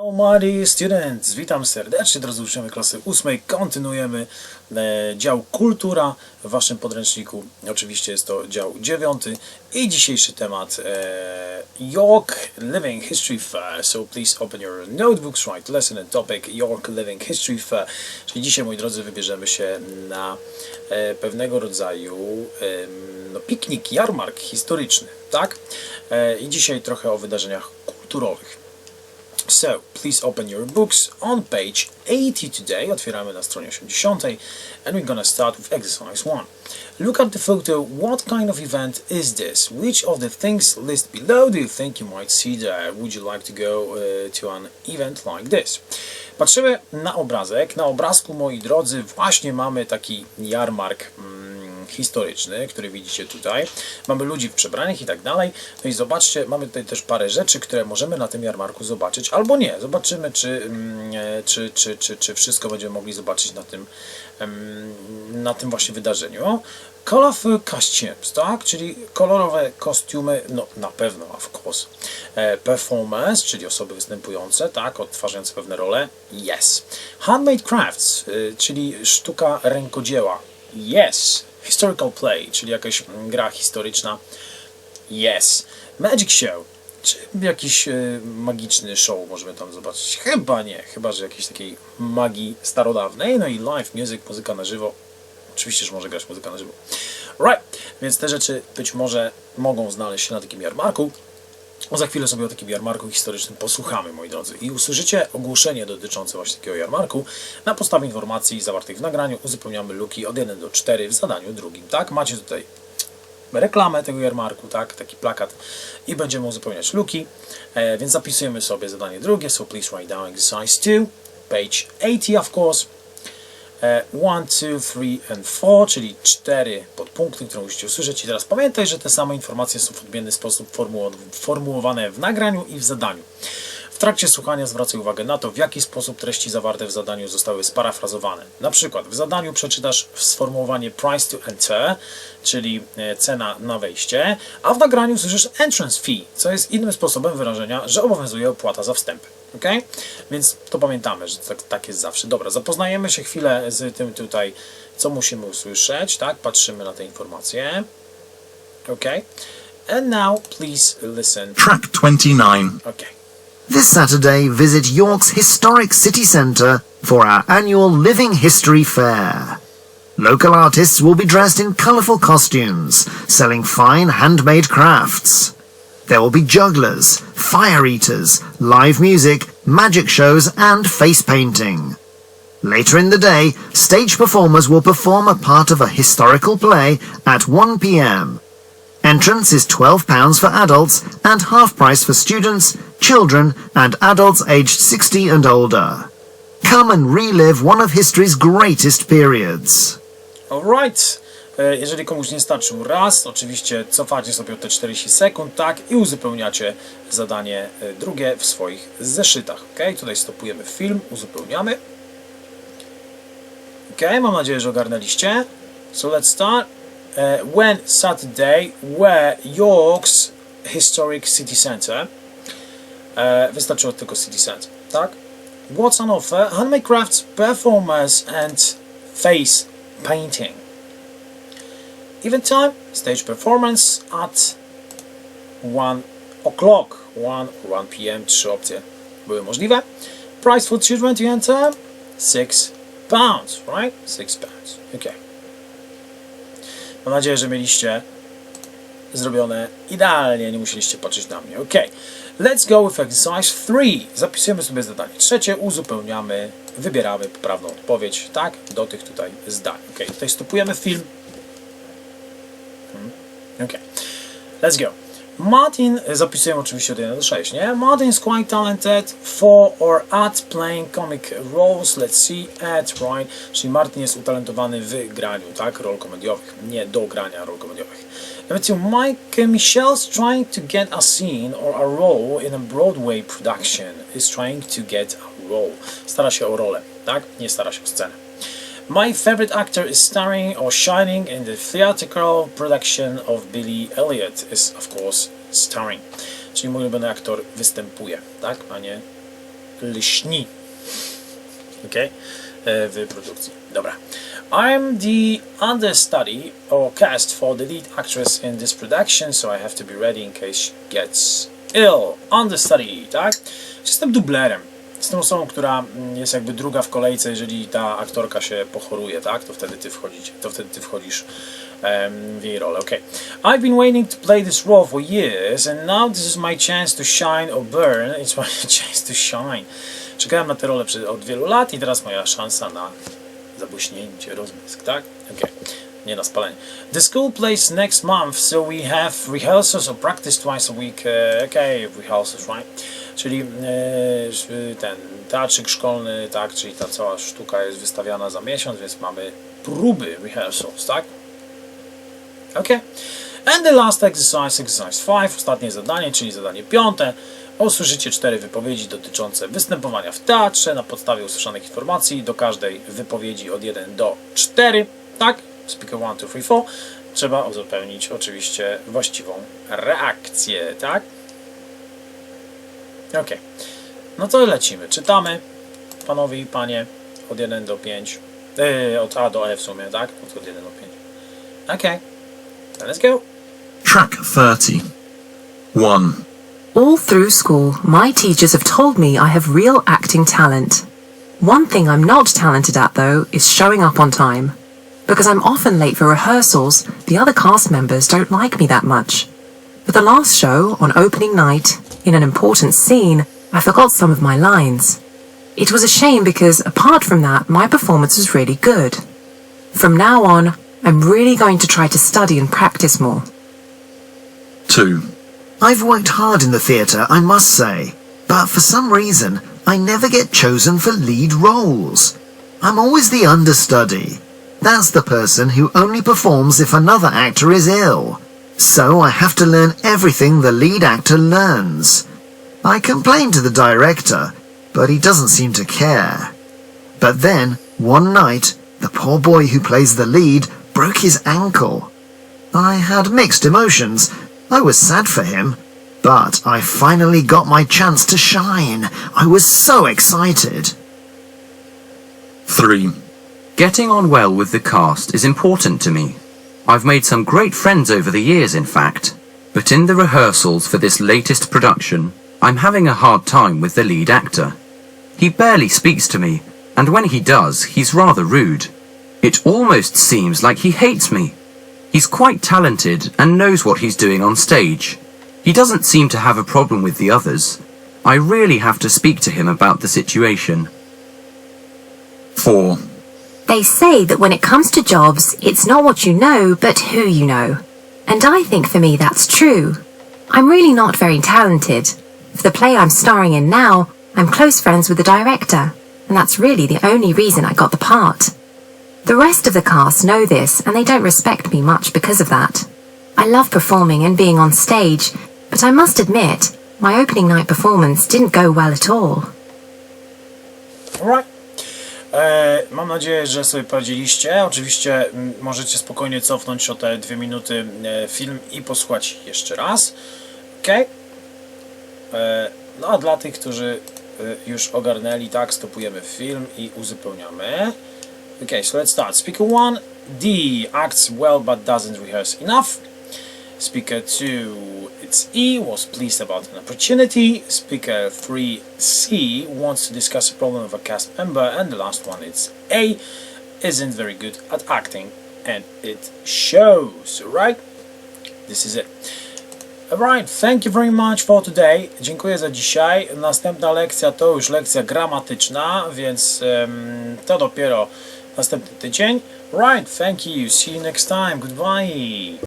Hello my dear students, witam serdecznie drodzy uczniowie klasy ósmej. Kontynuujemy e, dział kultura w waszym podręczniku. Oczywiście jest to dział dziewiąty i dzisiejszy temat e, York Living History Fair. So please open your notebooks, write lesson and topic York Living History Fair. Czyli dzisiaj moi drodzy wybierzemy się na e, pewnego rodzaju em, no, piknik, jarmark historyczny, tak? E, I dzisiaj trochę o wydarzeniach kulturowych. So, please open your books on page 80 today. Otwieramy na stronie 80 and we're gonna start with exercise 1. Look at the photo. What kind of event is this? Which of the things listed below do you think you might see there? Would you like to go uh, to an event like this? Patrzymy na obrazek. Na obrazku, moi drodzy, właśnie mamy taki jarmark mm, historyczny, który widzicie tutaj. Mamy ludzi w przebraniach i tak dalej. No i zobaczcie, mamy tutaj też parę rzeczy, które możemy na tym jarmarku zobaczyć, albo nie. Zobaczymy, czy, mm, e, czy, czy, czy, czy wszystko będziemy mogli zobaczyć na tym, na tym właśnie wydarzeniu. Colorful costumes, tak? Czyli kolorowe kostiumy, no na pewno, of course. E, performance, czyli osoby występujące, tak? Odtwarzające pewne role, yes. Handmade crafts, y, czyli sztuka rękodzieła, yes. Historical play, czyli jakaś gra historyczna, yes. Magic show, czy jakiś e, magiczny show możemy tam zobaczyć? Chyba nie, chyba że jakiejś takiej magii starodawnej. No i live music, muzyka na żywo. Oczywiście, że może grać muzyka na żywo. Right, więc te rzeczy być może mogą znaleźć się na takim jarmarku. O, za chwilę sobie o takim jarmarku historycznym posłuchamy, moi drodzy. I usłyszycie ogłoszenie dotyczące właśnie takiego jarmarku. Na podstawie informacji zawartych w nagraniu uzupełniamy luki od 1 do 4 w zadaniu drugim. Tak, macie tutaj reklamę tego jarmarku, tak, taki plakat i będziemy uzupełniać luki, e, więc zapisujemy sobie zadanie drugie, so please write down exercise 2, page 80 of course, 1, 2, 3 and 4, czyli cztery podpunkty, które musicie usłyszeć i teraz pamiętaj, że te same informacje są w odmienny sposób formuło- formułowane w nagraniu i w zadaniu. W trakcie słuchania zwracaj uwagę na to, w jaki sposób treści zawarte w zadaniu zostały sparafrazowane. Na przykład w zadaniu przeczytasz sformułowanie price to enter, czyli e, cena na wejście, a w nagraniu słyszysz entrance fee, co jest innym sposobem wyrażenia, że obowiązuje opłata za wstęp. Ok? Więc to pamiętamy, że tak, tak jest zawsze. Dobra, zapoznajemy się chwilę z tym tutaj, co musimy usłyszeć, tak? Patrzymy na te informacje. Ok? And now please listen. Track 29. Ok. This Saturday, visit York's historic city centre for our annual Living History Fair. Local artists will be dressed in colourful costumes, selling fine handmade crafts. There will be jugglers, fire eaters, live music, magic shows, and face painting. Later in the day, stage performers will perform a part of a historical play at 1 pm. Entrance is £12 for adults and half price for students, children, and adults aged 60 and older. Come and relive one of history's greatest periods. Alright. E, Jeżeli komuś nie starczył raz, oczywiście cofacie sobie te 40 sekund, tak, i uzupełniacie zadanie e, drugie w swoich zeszytach. Ok, tutaj stopujemy film, uzupełniamy. Ok, mam nadzieję, że ogarnęliście. So let's start. E, when Saturday were York's Historic City Center. E, Wystarczyło tylko City Center, tak? What's on offer? Handmade crafts, performers and face painting. Event time, stage performance at 1 o'clock, 1 1 p.m. Trzy opcje były możliwe. Price for children to enter 6 pounds, right? 6 pounds. Okay. Mam nadzieję, że mieliście zrobione idealnie, nie musieliście patrzeć na mnie. Ok. Let's go with exercise 3. Zapisujemy sobie zadanie trzecie, uzupełniamy, wybieramy poprawną odpowiedź, tak, do tych tutaj zdań. Ok, tutaj stopujemy film. Hmm. Ok. Let's go. Martin, zapisujemy oczywiście od 1 do 6, nie? Martin is quite talented for or at playing comic roles. Let's see, at, right? Czyli Martin jest utalentowany w graniu, tak? Rol komediowych, nie do grania rol komediowych. Number two, Mike Michel's trying to get a scene or a role in a Broadway production. Is trying to get a role. Stara się o rolę, tak? Nie stara się o scenę. My favorite actor is starring or shining in the theatrical production of Billy Elliot is of course starring. Czyli mój ulubiony aktor występuje, tak? A nie lśni. Ok? E, W produkcji. Dobra. I'm the understudy or cast for the lead actress in this production, so I have to be ready in case she gets ill. Understudy, tak? Jestem dublerem. Jestem osobą, która mm, jest jakby druga w kolejce, jeżeli ta aktorka się pochoruje, tak? To wtedy ty wchodzisz, to wtedy ty wchodzisz em, w jej rolę. Okay. I've been waiting to play this role for years, and now this is my chance to shine or burn. It's my chance to shine. Czekałem na tę rolę od wielu lat i teraz moja szansa na zabłyśnięcie, rozbłysk, tak? Okay. Nie na spalenie. The school plays next month, so we have rehearsals or practice twice a week. Uh, okay, rehearsals, right? Czyli e, ten teatrzyk szkolny, tak, czyli ta cała sztuka jest wystawiana za miesiąc, więc mamy próby, rehearsals, tak? Okay. And the last exercise, exercise 5, ostatnie zadanie, czyli zadanie piąte. Usłyszycie cztery wypowiedzi dotyczące występowania w teatrze na podstawie usłyszanych informacji. Do każdej wypowiedzi od 1 do 4, tak? Speaker 1, 2, 3, 4. Trzeba uzupełnić oczywiście właściwą reakcję, tak? Ok. No to lecimy. Czytamy, panowie i panie, od 1 do 5. Yy, od A do E w sumie, tak? Od 1 do 5. Ok. Then let's go. Track 30. 1. All through school, my teachers have told me I have real acting talent. One thing I'm not talented at, though, is showing up on time. Because I'm often late for rehearsals, the other cast members don't like me that much. For the last show, on opening night, in an important scene, I forgot some of my lines. It was a shame because, apart from that, my performance was really good. From now on, I'm really going to try to study and practice more. 2. I've worked hard in the theatre, I must say, but for some reason, I never get chosen for lead roles. I'm always the understudy. That's the person who only performs if another actor is ill. So I have to learn everything the lead actor learns. I complain to the director, but he doesn't seem to care. But then, one night, the poor boy who plays the lead broke his ankle. I had mixed emotions. I was sad for him, but I finally got my chance to shine. I was so excited. 3. Getting on well with the cast is important to me. I've made some great friends over the years, in fact. But in the rehearsals for this latest production, I'm having a hard time with the lead actor. He barely speaks to me, and when he does, he's rather rude. It almost seems like he hates me. He's quite talented and knows what he's doing on stage. He doesn't seem to have a problem with the others. I really have to speak to him about the situation. 4. They say that when it comes to jobs, it's not what you know, but who you know. And I think for me that's true. I'm really not very talented. For the play I'm starring in now, I'm close friends with the director, and that's really the only reason I got the part. The rest of the cast know this, and they don't respect me much because of that. I love performing and being on stage, but I must admit, my opening night performance didn't go well at all. Alright. E, mam nadzieję, że sobie poradziliście. Oczywiście możecie spokojnie cofnąć o te dwie minuty e, film i posłuchać jeszcze raz. Ok? E, no a dla tych, którzy e, już ogarnęli, tak, stopujemy film i uzupełniamy. Okay, so let's start. Speaker 1, D acts well but doesn't rehearse enough. Speaker 2, it's E, was pleased about an opportunity. Speaker 3C wants to discuss a problem of a cast member. And the last one, it's A, isn't very good at acting. And it shows, right? This is it. Alright, thank you very much for today. Dziękuję za dzisiaj. Następna lekcja to już lekcja gramatyczna, więc em, to dopiero następny tydzień. Right, thank you. See you next time. Goodbye.